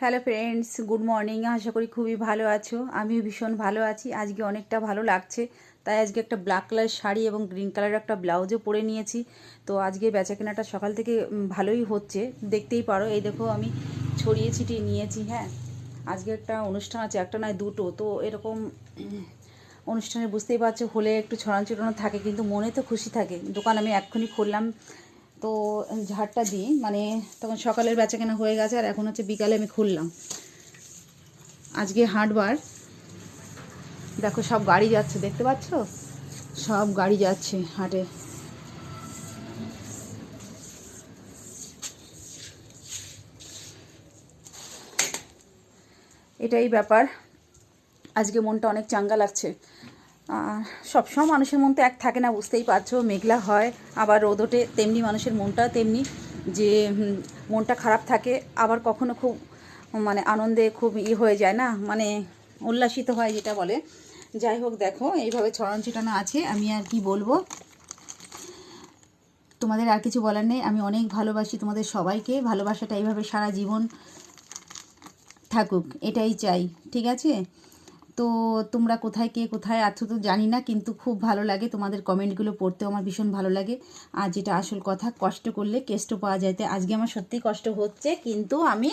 Hello friends good morning আশা করি খুবই ভালো আছো। আমিও ভীষণ ভালো আছি। আজকে অনেকটা ভালো লাগছে। তাই আজকে একটা ব্ল্যাক কালার শাড়ি এবং গ্রিন কালারের একটা ব্লাউজও পরে নিয়েছি। তো আজকে বেচা কেনাটা সকাল থেকে ভালোই হচ্ছে। দেখতেই পারো, এই দেখো আমি ছড়িয়ে ছিটিয়ে নিয়েছি হ্যাঁ। আজকে একটা অনুষ্ঠান আছে, একটা নয়, দুটো। তো এরকম অনুষ্ঠানে বুঝতেই পারছ, হলে একটু ছড়ানো ছিটানো থাকে, কিন্তু মনে তো খুশি থাকে। দোকান আমি এক্ষুনি খুললাম। তো ঝাড়টা দিই। মানে তখন সকালের বেচা কেনা হয়ে গেছে আর এখন হচ্ছে বিকালে আমি খুললাম। আজকে হাটবার। দেখো সব গাড়ি যাচ্ছে, দেখতে পাচ্ছ? সব গাড়ি যাচ্ছে হাটে। এটাই ব্যাপার। আজকে মনটা অনেক চাঙ্গা লাগছে। সবসময় মানুষের মন তো এক থাকে না, বুঝতেই পারছ, মেঘলা হয়, আবার রোদ ওঠে, তেমনি মানুষের মনটা তেমনি যে মনটা খারাপ থাকে, আবার কখনো খুব মানে আনন্দে খুব ই হয়ে যায় না মানে উল্লাসিত হয় যেটা বলে। যাই হোক, দেখো, এইভাবে ছড়ানো ছিটানো আছে, আমি আর কি বলব? তোমাদের আর কিছু বলার নেই, আমি অনেক ভালোবাসি তোমাদের সবাইকে, ভালোবাসাটা এইভাবে সারা জীবন থাকুক, এটাই চাই, ঠিক আছে? তো তোমরা কোথায় কে কোথায় আছো তো জানি না, কিন্তু খুব ভালো লাগে তোমাদের কমেন্টগুলো পড়তেও, আমার ভীষণ ভালো লাগে। আর যেটা আসল কথা, কষ্ট করলে কেষ্ট পাওয়া যায়। তাই আজকে আমার সত্যি কষ্ট হচ্ছে, কিন্তু আমি